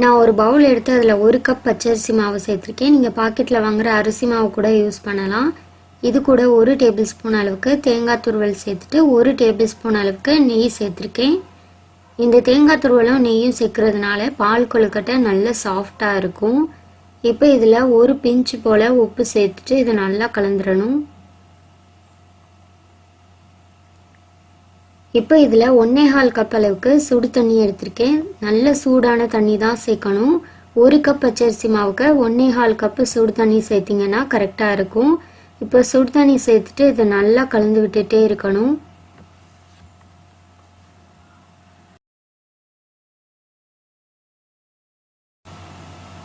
நான் ஒரு பவுல் எடுத்து அதில் ஒரு கப் பச்சரிசி மாவு சேர்த்துருக்கேன். நீங்கள் பாக்கெட்டில் வாங்குற அரிசி மாவு கூட யூஸ் பண்ணலாம். இது கூட ஒரு டேபிள் ஸ்பூன் அளவுக்கு தேங்காய் துருவல் சேர்த்துட்டு ஒரு டேபிள் ஸ்பூன் அளவுக்கு நெய் சேர்த்துருக்கேன். இந்த தேங்காய் துருவலும் நெய்யும் சேர்க்கறதுனால பால் கொழுக்கட்டை நல்ல சாஃப்டாக இருக்கும். இப்போ இதில் ஒரு பிஞ்சு போல் உப்பு சேர்த்துட்டு இதை நல்லா கலந்துடணும் இப்போ இதில் ஒன்னேகால் கப் அளவுக்கு சுடு தண்ணி எடுத்திருக்கேன். நல்ல சூடான தண்ணி தான் சேர்க்கணும். ஒரு கப் பச்சரிசி மாவுக்கு ஒன்னேகால் கப்பு சுடு தண்ணி சேர்த்திங்கன்னா கரெக்டாக இருக்கும். இப்போ சுடு தண்ணி சேர்த்துட்டு இதை நல்லா கலந்து விட்டுட்டே இருக்கணும்.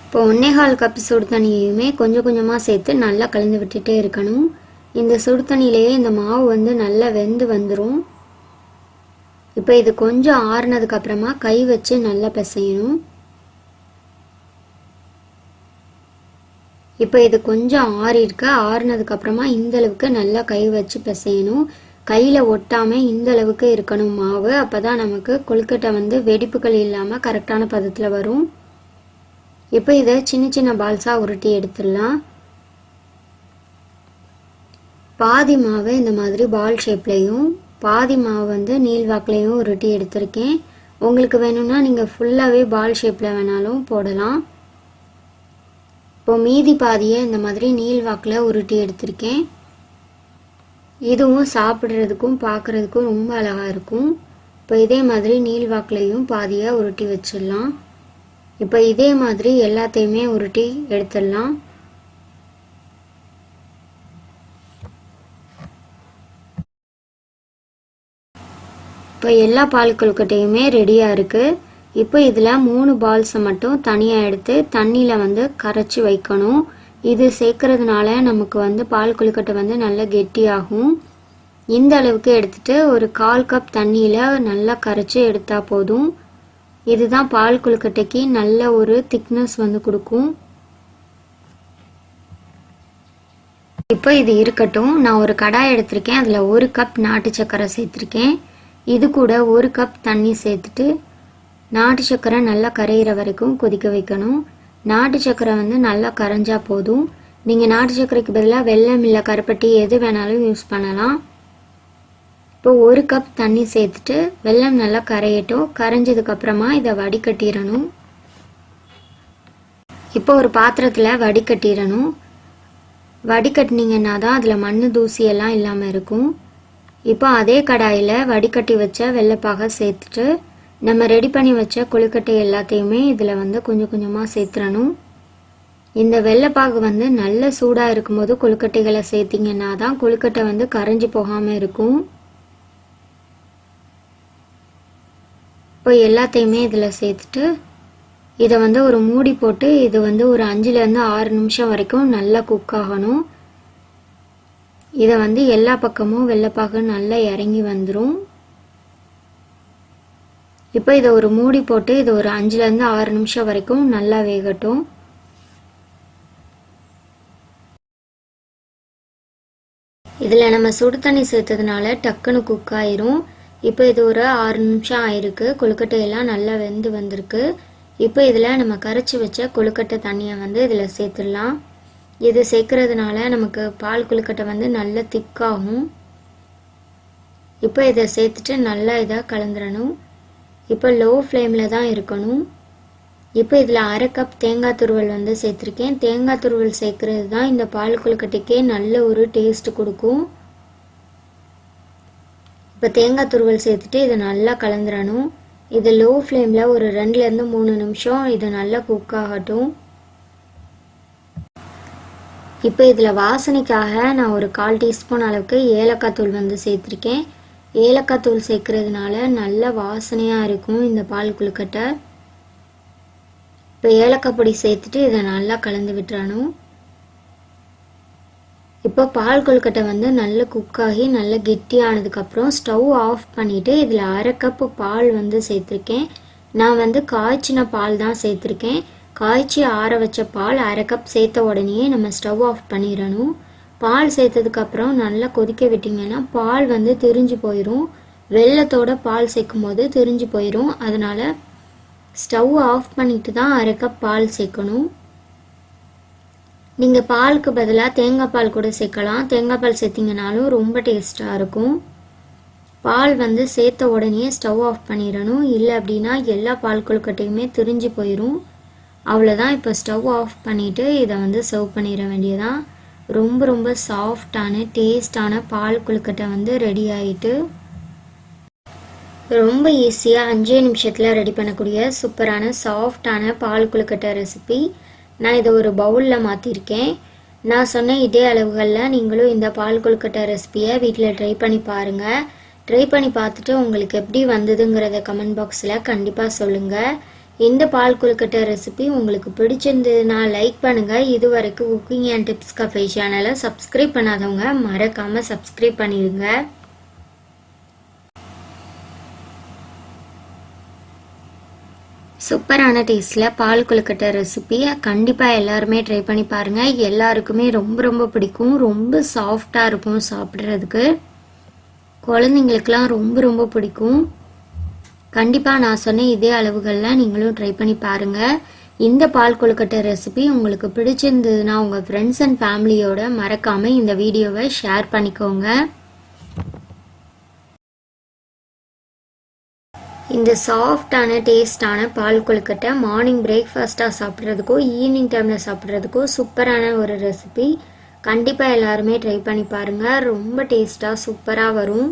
இப்போ ஒன்னேகால் கப் சுடு தண்ணியுமே கொஞ்சம் கொஞ்சமாக சேர்த்து நல்லா கலந்து விட்டுட்டே இருக்கணும். இந்த சுடு தண்ணியிலேயே இந்த மாவு வந்து நல்லா வெந்து வந்துடும் இப்போ இது கொஞ்சம் ஆறுனதுக்கு அப்புறமா கை வச்சு நல்லா பிசையணும். இப்போ இது கொஞ்சம் ஆறி ஆறுனதுக்கப்புறமா ஆறுனதுக்கு அப்புறமா இந்த அளவுக்கு நல்லா கை வச்சு பிசையணும். கையில் ஒட்டாமல் இந்த அளவுக்கு இருக்கணும் மாவு. அப்போ தான் நமக்கு கொழுக்கட்டை வந்து வெடிப்புகள் இல்லாமல் கரெக்டான பதத்தில் வரும். இப்போ இதை சின்ன சின்ன பால்ஸாக உருட்டி எடுத்துடலாம். பாதி மாவு இந்த மாதிரி பால் ஷேப்லேயும் பாதி மாவு வந்து நீள்வாக்கிலையும் உருட்டி எடுத்திருக்கேன். உங்களுக்கு வேணும்னா நீங்கள் ஃபுல்லாகவே பால் ஷேப்பில் வேணாலும் போடலாம். இப்போ மீதி பாதியை இந்த மாதிரி நீள்வாக்கில் உருட்டி எடுத்திருக்கேன். இதுவும் சாப்பிட்றதுக்கும் பார்க்குறதுக்கும் ரொம்ப அழகாக இருக்கும். இப்போ இதே மாதிரி நீள்வாக்கிலையும் பாதியாக உருட்டி வச்சிடலாம். இப்போ இதே மாதிரி எல்லாத்தையுமே உருட்டி எடுத்துடலாம். இப்போ எல்லா பால் கொழுக்கட்டையுமே ரெடியாக இருக்குது இப்போ இதில் மூணு பால்ஸை மட்டும் தனியாக எடுத்து தண்ணியில் வந்து கரைச்சி வைக்கணும். இது சேர்க்கறதுனால நமக்கு வந்து பால் கொழுக்கட்டை வந்து நல்லா கெட்டியாகும். இந்த அளவுக்கு எடுத்துட்டு ஒரு கால் கப் தண்ணியில் நல்லா கரைச்சி எடுத்தால் போதும். இதுதான் பால் கொழுக்கட்டைக்கு நல்ல ஒரு திக்னஸ் வந்து கொடுக்கும். இப்போ இது இருக்கட்டும். நான் ஒரு கடாய் எடுத்திருக்கேன். அதில் ஒரு கப் நாட்டு சக்கரை சேர்த்துருக்கேன். இது கூட ஒரு கப் தண்ணி சேர்த்துட்டு நாட்டு சர்க்கரை நல்லா கரையிற வரைக்கும் கொதிக்க வைக்கணும். நாட்டு சர்க்கரை வந்து நல்லா கரைஞ்சா போதும். நீங்கள் நாட்டு சர்க்கரைக்கு பதிலாக வெல்லம் இல்லை கருப்பட்டி எது வேணாலும் யூஸ் பண்ணலாம். இப்போ ஒரு கப் தண்ணி சேர்த்துட்டு வெல்லம் நல்லா கரையட்டும். கரைஞ்சதுக்கப்புறமா இதை வடிகட்டிடணும். இப்போ ஒரு பாத்திரத்தில் வடிகட்டிடணும். வடிகட்டினீங்கன்னா தான் அதில் மண் தூசியெல்லாம் இல்லாமல் இருக்கும். இப்போ அதே கடாயில் வடிகட்டி வச்ச வெள்ளைப்பாக சேர்த்துட்டு நம்ம ரெடி பண்ணி வச்ச கொழுக்கட்டை எல்லாத்தையுமே இதில் வந்து கொஞ்சம் கொஞ்சமாக சேர்த்துறணும். இந்த வெள்ளைப்பாகு வந்து நல்ல சூடாக இருக்கும்போது கொழுக்கட்டைகளை சேர்த்திங்கன்னா தான் கொழுக்கட்டை வந்து கரைஞ்சி போகாமல் இருக்கும். இப்போ எல்லாத்தையுமே இதில் சேர்த்துட்டு இதை வந்து ஒரு மூடி போட்டு இது வந்து ஒரு அஞ்சுலேருந்து ஆறு நிமிஷம் வரைக்கும் நல்லா குக் ஆகணும். இதை வந்து எல்லா பக்கமும் வெள்ளைப்பாகு நல்லா இறங்கி வந்துடும் இப்போ இதை ஒரு மூடி போட்டு இது ஒரு அஞ்சுலேருந்து ஆறு நிமிஷம் வரைக்கும் நல்லா வேகட்டும். இதில் நம்ம சுடு தண்ணி சேர்த்ததுனால டக்குன்னு குக் ஆயிரும். இப்போ இது ஒரு ஆறு நிமிஷம் ஆயிருக்கு. கொழுக்கட்டையெல்லாம் நல்லா வெந்து வந்திருக்கு. இப்போ இதில் நம்ம கரைச்சி வச்ச கொழுக்கட்டை தண்ணியை வந்து இதில் சேர்த்துடலாம். இது சேர்க்கறதுனால நமக்கு பால் கொழுக்கட்டை வந்து நல்லா திக்காகும். இப்போ இதை சேர்த்துட்டு நல்லா இதாக கலந்துடணும் இப்போ லோ ஃப்ளேமில் தான் இருக்கணும். இப்போ இதில் அரை கப் தேங்காய் துருவல் வந்து சேர்த்துருக்கேன். தேங்காய் துருவல் சேர்க்கறது தான் இந்த பால் கொழுக்கட்டைக்கே நல்ல ஒரு டேஸ்ட் கொடுக்கும். இப்போ தேங்காய் துருவல் சேர்த்துட்டு இதை நல்லா கலந்துடணும் இது லோ ஃப்ளேமில் ஒரு ரெண்டுலேருந்து மூணு நிமிஷம் இது நல்லா குக் ஆகட்டும். இப்போ இதில் வாசனைக்காக நான் ஒரு கால் டீஸ்பூன் அளவுக்கு ஏலக்காய் தூள் வந்து சேர்த்துருக்கேன். ஏலக்காய் தூள் சேர்க்கறதுனால நல்ல வாசனையாக இருக்கும் இந்த பால் குழுக்கட்டை. இப்போ ஏலக்காய் பொடி சேர்த்துட்டு இதை நல்லா கலந்து விட்டுறணும். இப்போ பால் கொழுக்கட்டை வந்து நல்ல குக்காகி நல்ல கெட்டியானதுக்கப்புறம் ஸ்டவ் ஆஃப் பண்ணிவிட்டு இதில் அரை கப்பு பால் வந்து சேர்த்துருக்கேன். நான் வந்து காய்ச்சின பால் தான் சேர்த்துருக்கேன். காய்ச்சி ஆற வச்ச பால் அரை கப் சேர்த்த உடனேயே நம்ம ஸ்டவ் ஆஃப் பண்ணிடணும். பால் சேர்த்ததுக்கப்புறம் நல்லா கொதிக்க விட்டிங்கன்னா பால் வந்து திரிஞ்சு போயிடும் வெள்ளத்தோட பால் சேர்க்கும் போது திரிஞ்சு போயிடும் அதனால் ஸ்டவ் ஆஃப் பண்ணிட்டு தான் அரை கப் பால் சேர்க்கணும். நீங்கள் பாலுக்கு பதிலாக தேங்காய் பால் கூட சேர்க்கலாம். தேங்காய் பால் சேர்த்திங்கனாலும் ரொம்ப டேஸ்ட்டாக இருக்கும். பால் வந்து சேர்த்த உடனே ஸ்டவ் ஆஃப் பண்ணிடணும். இல்லை அப்படின்னா எல்லா பால் கொழுக்கட்டையுமே திரிஞ்சு போயிடும் அவ்வளோதான் இப்போ ஸ்டவ் ஆஃப் பண்ணிவிட்டு இதை வந்து சர்வ் பண்ணிட வேண்டியதான் ரொம்ப ரொம்ப சாஃப்டான டேஸ்டான பால் குழுக்கட்டை வந்து ரெடி ஆகிட்டு ரொம்ப ஈஸியாக அஞ்சே நிமிஷத்தில் ரெடி பண்ணக்கூடிய சூப்பரான சாஃப்டான பால் குழுக்கட்டை ரெசிபி நான் இதை ஒரு பவுலில் மாற்றிருக்கேன் நான் சொன்ன இதே அளவுகளில் நீங்களும் இந்த பால் கொழுக்கட்டை ரெசிபியை வீட்டில் ட்ரை பண்ணி பாருங்கள் ட்ரை பண்ணி பார்த்துட்டு உங்களுக்கு எப்படி வந்ததுங்கிறத கமெண்ட் பாக்ஸில் கண்டிப்பாக சொல்லுங்கள் இந்த பால் கொழுக்கட்டை ரெசிபி உங்களுக்கு பிடிச்சிருந்ததுன்னா லைக் பண்ணுங்கள் இது வரைக்கும் குக்கிங் அண்ட் டிப்ஸ் கஃபே சேனலை சப்ஸ்கிரைப் பண்ணாதவங்க மறக்காமல் சப்ஸ்கிரைப் பண்ணிடுங்க. சூப்பரான டேஸ்ட்டில் பால் கொழுக்கட்டை ரெசிபியை கண்டிப்பாக எல்லாருமே ட்ரை பண்ணி பாருங்கள் எல்லாருக்குமே ரொம்ப ரொம்ப பிடிக்கும். ரொம்ப சாஃப்டாக இருக்கும் சாப்பிட்றதுக்கு. குழந்தைங்களுக்கெல்லாம் ரொம்ப ரொம்ப பிடிக்கும். கண்டிப்பாக நான் சொன்ன இதே அளவுகளில் நீங்களும் ட்ரை பண்ணி பாருங்கள் இந்த பால் கொழுக்கட்டை ரெசிபி உங்களுக்கு பிடிச்சிருந்ததுன்னா உங்கள் ஃப்ரெண்ட்ஸ் அண்ட் ஃபேமிலியோட மறக்காமல் இந்த வீடியோவை ஷேர் பண்ணிக்கோங்க. இந்த சாஃப்டான டேஸ்டான பால் கொழுக்கட்டை மார்னிங் பிரேக்ஃபாஸ்ட்டாக சாப்பிட்றதுக்கோ ஈவினிங் டைமில் சாப்பிட்றதுக்கோ சூப்பரான ஒரு ரெசிபி கண்டிப்பாக எல்லாருமே ட்ரை பண்ணி பாருங்கள் ரொம்ப டேஸ்ட்டாக சூப்பராக வரும்.